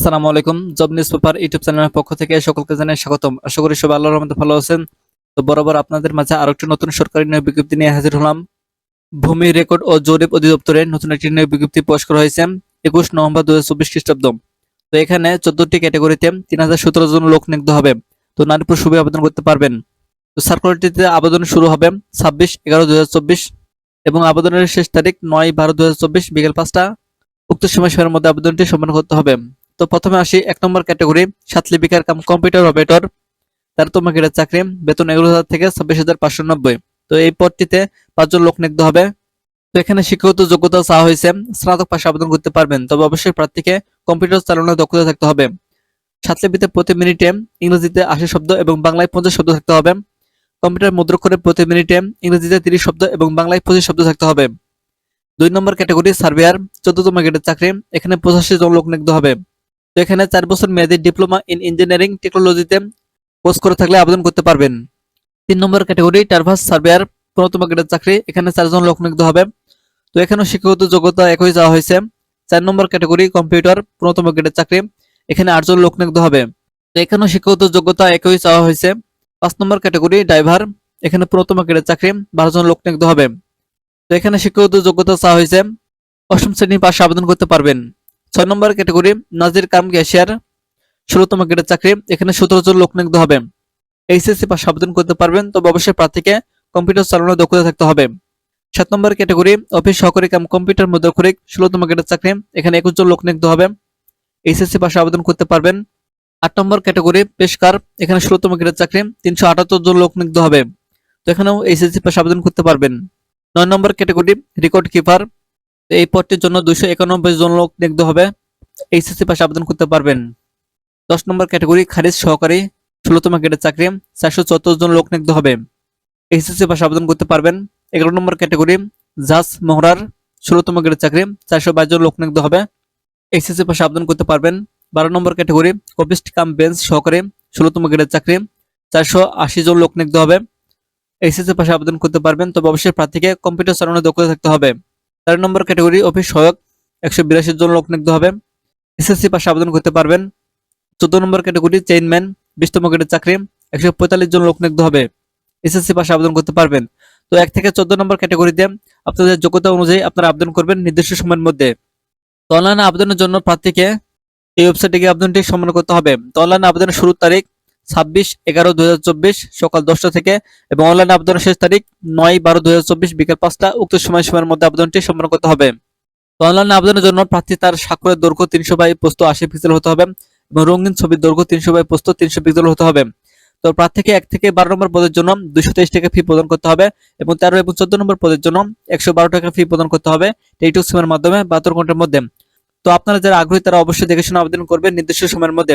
আসসালামু আলাইকুম। Job news paper YouTube চ্যানেলের পক্ষ থেকে সকলকে জানাই স্বাগতম। আশা করি সবাই আল্লাহর রহমতে ভালো আছেন। তো বরাবর আপনাদের মাঝে আরও একটি নতুন সরকারি নিয়োগ বিজ্ঞপ্তি নিয়ে হাজির হলাম। ভূমি রেকর্ড ও জরিপ অধিদপ্তরে নতুন একটি নিয়োগ বিজ্ঞপ্তি প্রকাশ করা হয়েছে, একুশ নভেম্বর দু হাজার চব্বিশ খ্রিস্টাব্দ। তো এখানে চোদ্দটি ক্যাটাগরিতে তিন হাজার সতেরো জন লোক নিয়োগ হবে। তো নারী সবাই আবেদন করতে পারবেন। তো সার্কুলারটিতে আবেদন শুরু হবে ছাব্বিশ এগারো দু হাজার চব্বিশ এবং আবেদনের শেষ তারিখ নয় বারো দু হাজার চব্বিশ বিকেল পাঁচটা। উক্ত সময়সীমার মধ্যে আবেদনটি সম্পন্ন করতে হবে। তো প্রথমে আসি এক নম্বর ক্যাটাগরি, সাত লিপিকার কাম কম্পিউটার অপারেটর। তেরোতম গ্রেডের চাকরি, বেতন এগারো হাজার থেকে ছাব্বিশ হাজার পাঁচশো নব্বই। তো এই পদটিতে পাঁচজন লোক নিয়োগ হবে। তো এখানে শিক্ষাগত যোগ্যতা চাওয়া হয়েছে, স্নাতক পাশে আবেদন করতে পারবেন, তবে অবশ্যই প্রার্থীকে কম্পিউটার চালানোর দক্ষতা থাকতে হবে। সাতলিপিতে প্রতি মিনিটে ইংরেজিতে আশি শব্দ এবং বাংলায় পঞ্চাশ শব্দ থাকতে হবে। কম্পিউটার মুদ্রাক্ষরে প্রতি মিনিটে ইংরেজিতে তিরিশ শব্দ এবং বাংলায় পঁচিশ শব্দ থাকতে হবে। দুই নম্বর ক্যাটাগরি সার্ভেয়ার, চোদ্দতম গ্রেডের চাকরি, এখানে পঁচাশি জন লোক নিয়োগ হবে। এখানে চার বছর মেয়াদী ডিপ্লোমা ইন ইঞ্জিনিয়ারিং টেকনোলজিতে কোর্স করে থাকলে আবেদন করতে পারবেন। তিন নম্বর ক্যাটাগরি, টার্ভাস সার্ভেয়ার পনেরোতম গ্রেডের চাকরি। এখানে চারজন লোক নিয়োগ হবে। তো এখানেও শিক্ষাগত যোগ্যতা একই যাওয়া হয়েছে। চার নম্বর ক্যাটাগরি, কম্পিউটার পনেরোতম গ্রেডের চাকরি। এখানে আটজন লোক নিয়োগ হবে। তো এখানেও শিক্ষাগত যোগ্যতা একই চাওয়া হয়েছে। পাঁচ নম্বর ক্যাটাগরি, ড্রাইভার। এখানে প্রথম গ্রেডের চাকরি বারো জন লোক নিয়োগ হবে। তো এখানে শিক্ষাগত যোগ্যতা চাওয়া হয়েছে। অষ্টম শ্রেণির পাশে আবেদন করতে পারবেন। ছয় নম্বর ক্যাটাগরি নাজির কাম ক্যাশিয়ার ষোলোতম গ্রেডের চাকরি, এখানে সতেরো জন লোক নিয়োগ হবে। এইচএসসি পাশে আবেদন করতে পারবেন, তবে অবশ্যই প্রার্থীকে কম্পিউটার চালানোর দক্ষতা থাকতে হবে। সাত নম্বর ক্যাটাগরি অফিস সহকারী কাম কম্পিউটার মুদ্রাক্ষরিক, ষোলোতম গ্রেডের চাকরি, এখানে একুশ জন লোক নিয়োগ হবে। এইচএসসি পাশে আবেদন করতে পারবেন। আট নম্বর ক্যাটাগরি পেশকার, এখানে ষোলোতম গ্রেডের চাকরি, তিনশো আটাত্তর জন লোক নিয়োগ হবে। তো এখানেও এইচএসসি পাশে আবেদন করতে পারবেন। নয় নম্বর ক্যাটাগরি রেকর্ড কিপার এই পদটির জন্য দুইশো একানব্বই জন লোক নিয়োগ হবে। এইচএসসি পাশে আবেদন করতে পারবেন। দশ নম্বর ক্যাটাগরি, খারিজ সহকারী, ষোলোতম গ্রেডের চাকরি, চারশো চুয়াত্তর জন লোক নিয়োগ হবে। এইচএসসি পাশে আবেদন করতে পারবেন। এগারো নম্বর ক্যাটাগরি, জাজ মোহরার ষোলোতম গ্রেডের চাকরি, চারশো বাইশ জন লোক নিয়োগ হবে। এইচএসসি পাশে আবেদন করতে পারবেন। বারো নম্বর ক্যাটাগরি কপিস্ট কাম বেঞ্চ সহকারী, ষোলোতম গ্রেডের চাকরি, চারশো আশি জন লোক নিয়োগ হবে। এইচএসসি পাশে আবেদন করতে পারবেন। তবে অবশ্যই প্রার্থীকে কম্পিউটার চালানোর দক্ষতা থাকতে হবে। তেরো নম্বর ক্যাটাগরি অফিস সহায়ক একশো বিরাশি জন লোক নিয়োগ হবে। এসএসসি পাশে আবেদন করতে পারবেন। চোদ্দ নম্বর ক্যাটাগরি চেইনম্যান বিশতম গ্রেডের চাকরি, একশো পঁয়তাল্লিশ জন লোক নিয়োগ হবে। এসএসসি পাশে আবেদন করতে পারবেন। তো এক থেকে চোদ্দ নম্বর ক্যাটাগরিতে আপনাদের যোগ্যতা অনুযায়ী আপনারা আবেদন করবেন নির্দিষ্ট সময়ের মধ্যে। তো অনলাইনে আবেদনের জন্য প্রার্থীকে এই ওয়েবসাইটে গিয়ে আবেদনটি সম্মান করতে হবে। তো অনলাইনে আবেদনের শুরুর তারিখ ছাব্বিশ এগারো দুই সকাল দশটা থেকে এবং অনলাইন আবেদনের শেষ তারিখ নয় বারো দুই বিকেল পাঁচটা। উক্ত সময় সময়ের মধ্যে আবেদনটি সম্পন্ন করতে হবে। অনলাইন আবেদনের জন্য প্রার্থী তার স্বাক্ষরের দৈর্ঘ্য তিনশো বাই পোস্ত আশি পিক্সেল হতে হবে এবং রঙিন ছবির দৈর্ঘ্য তিনশো বাই পোস্ত তিনশো পিক্সেল হতে হবে। তো প্রার্থীকে এক থেকে বারো নম্বর পদের জন্য দুশো তেইশ টাকা ফি প্রদান করতে হবে এবং তেরো এবং চোদ্দ নম্বর পদের জন্য একশো বারো টাকা ফি প্রদান করতে হবে টেলিটক সিমের মাধ্যমে বাহাত্তর ঘণ্টার মধ্যে। তো আপনারা যারা আগ্রহী তারা অবশ্যই দেখে শুনে আবেদন করবেন নির্দিষ্ট সময়ের মধ্যে।